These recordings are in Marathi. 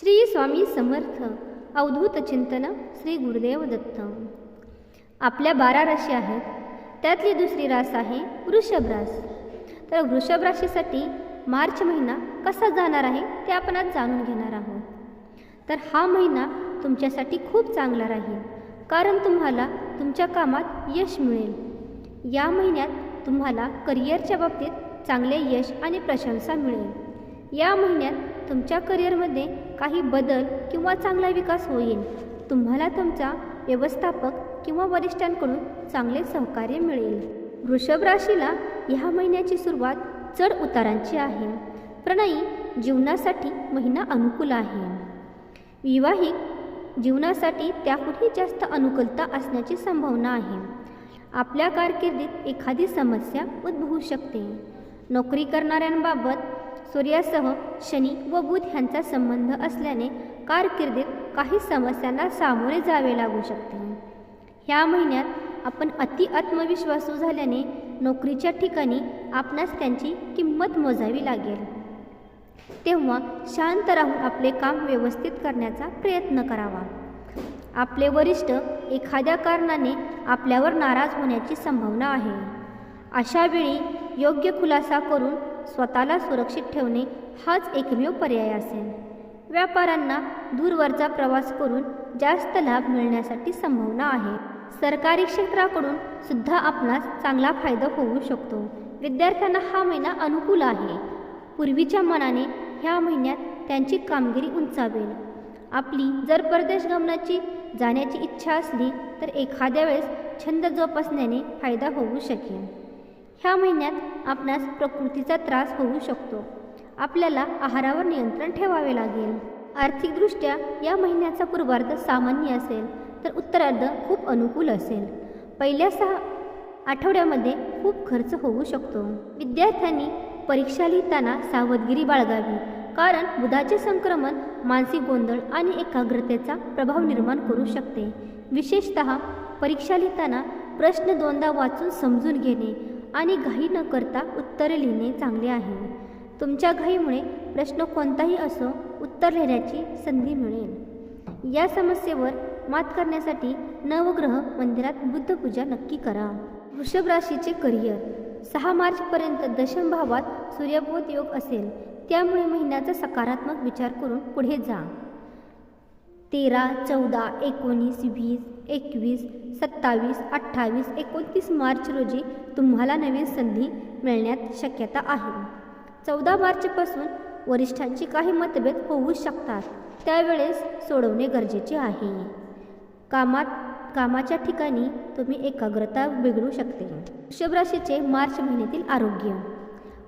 श्री स्वामी समर्थ अवधूत चिंतन श्री गुरुदेव दत्त. आपल्या बारा राशी आहेत. त्यातली दुसरी रास आहे वृषभ रास. तर वृषभ राशीसाठी मार्च महिना कसा जाणार आहे ते आपण आज जाणून घेणार आहोत. तर हा महिना तुमच्यासाठी खूप चांगला राहील. कारण तुम्हाला तुमच्या कामात यश मिळेल. या महिन्यात तुम्हाला करिअरच्या बाबतीत चांगले यश आणि प्रशंसा मिळेल. या महिन्यात तुमच्या करिअरमध्ये काही बदल किंवा चांगला विकास होईल. तुम्हाला तुमचा व्यवस्थापक किंवा वरिष्ठांकडून चांगले सहकार्य मिळेल. वृषभ राशीला ह्या महिन्याची सुरुवात चढ उतारांची आहे. प्रणयी जीवनासाठी महिना अनुकूल आहे. विवाहिक जीवनासाठी त्याहूनही जास्त अनुकूलता असण्याची संभावना आहे. आपल्या कारकिर्दीत एखादी समस्या उद्भवू शकते. नोकरी करणाऱ्यांबाबत सूर्यासह शनी व बुध ह्यांचा संबंध असल्याने कारकिर्दीत काही समस्यांना सामोरे जावे लागू शकते. ह्या महिन्यात आपण अति आत्मविश्वासू झाल्याने नोकरीच्या ठिकाणी आपणास त्यांची किंमत मोजावी लागेल. तेव्हा शांत राहून आपले काम व्यवस्थित करण्याचा प्रयत्न करावा. आपले वरिष्ठ एखाद्या कारणाने आपल्यावर नाराज होण्याची संभावना आहे. अशावेळी योग्य खुलासा करून स्वतःला सुरक्षित ठेवणे हाच एकमेव पर्याय असेल. व्यापाऱ्यांना दूरवरचा प्रवास करून जास्त लाभ मिळण्यासाठी संभावना आहे. सरकारी क्षेत्राकडून सुद्धा आपणास चांगला फायदा होऊ शकतो. विद्यार्थ्यांना हा महिना अनुकूल आहे. पूर्वीच्या मनाने ह्या महिन्यात त्यांची कामगिरी उंचावेल. आपली जर परदेश गमनाची जाण्याची इच्छा असली तर एखाद्या वेळेस छंद जोपासण्याने फायदा होऊ शकेल. ह्या महिन्यात आपणास प्रकृतीचा त्रास होऊ शकतो. आपल्याला आहारावर नियंत्रण ठेवावे लागेल. आर्थिकदृष्ट्या या महिन्याचा पूर्वार्ध सामान्य असेल तर उत्तरार्ध खूप अनुकूल असेल. पहिल्या सहा आठवड्यामध्ये खूप खर्च होऊ शकतो. विद्यार्थ्यांनी परीक्षा लिहिताना सावधगिरी बाळगावी कारण बुधाचे संक्रमण मानसिक गोंधळ आणि एकाग्रतेचा प्रभाव निर्माण करू शकते. विशेषत परीक्षा लिहिताना प्रश्न दोनदा वाचून समजून घेणे आणि घाई न करता उत्तरे लिहिणे चांगले आहे. तुमच्या घाईमुळे प्रश्न कोणताही असो उत्तर लिहिण्याची संधी मिळेल. या समस्येवर मात करण्यासाठी नवग्रह मंदिरात बुद्धपूजा नक्की करा. वृषभ राशीचे करिअर सहा मार्चपर्यंत दशम भावात सूर्यबोध योग असेल. त्यामुळे महिन्याचा सकारात्मक विचार करून पुढे जा. तेरा चौदा एकोणीस वीस एकवीस सत्तावीस अठ्ठावीस एकोणतीस मार्च रोजी तुम्हाला नवीन संधी मिळण्यात शक्यता आहे. चौदा मार्चपासून वरिष्ठांची काही मतभेद होऊ शकतात. त्यावेळेस सोडवणे गरजेचे आहे. कामात कामाच्या ठिकाणी तुम्ही एकाग्रता बिघडू शकते. वृषभ राशीचे मार्च महिन्यातील आरोग्य.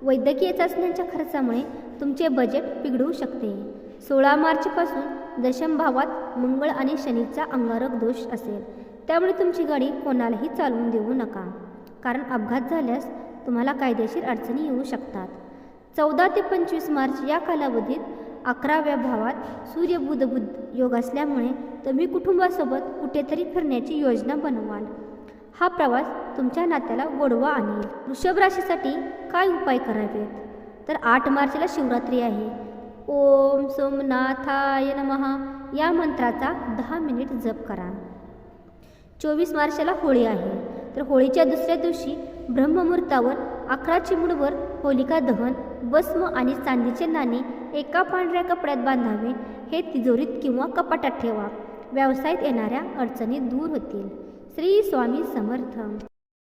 वैद्यकीय चाचण्यांच्या खर्चामुळे तुमचे बजेट बिघडू शकते. सोळा मार्चपासून दशम भावात मंगळ आणि शनीचा अंगारक दोष असेल. त्यामुळे तुमची गाडी कोणालाही चालवून देऊ नका. कारण अपघात झाल्यास तुम्हाला कायदेशीर अडचणी येऊ शकतात. चौदा ते पंचवीस मार्च या कालावधीत अकराव्या भावात सूर्य बुध बुध योग असल्यामुळे तुम्ही कुटुंबासोबत कुठेतरी फिरण्याची योजना बनवाल. हा प्रवास तुमच्या नात्याला गोडवा आणेल. वृषभ राशीसाठी काय उपाय करावेत? तर आठ मार्चला शिवरात्री आहे. ओम सोमनाथाय नमः. या मंत्राचा दहा मिनिट जप करा. चोवीस मार्चला होळी आहे. तर होळीच्या दुसऱ्या दिवशी ब्रह्ममुहूर्तावर अकरा चिमुडवर होलिका दहन भस्म आणि चांदीचे नाणे एका पांढऱ्या कपड्यात बांधावे. हे तिजोरीत किंवा कपाटात ठेवा. व्यवसायात येणाऱ्या अडचणी दूर होतील. श्री स्वामी समर्थ.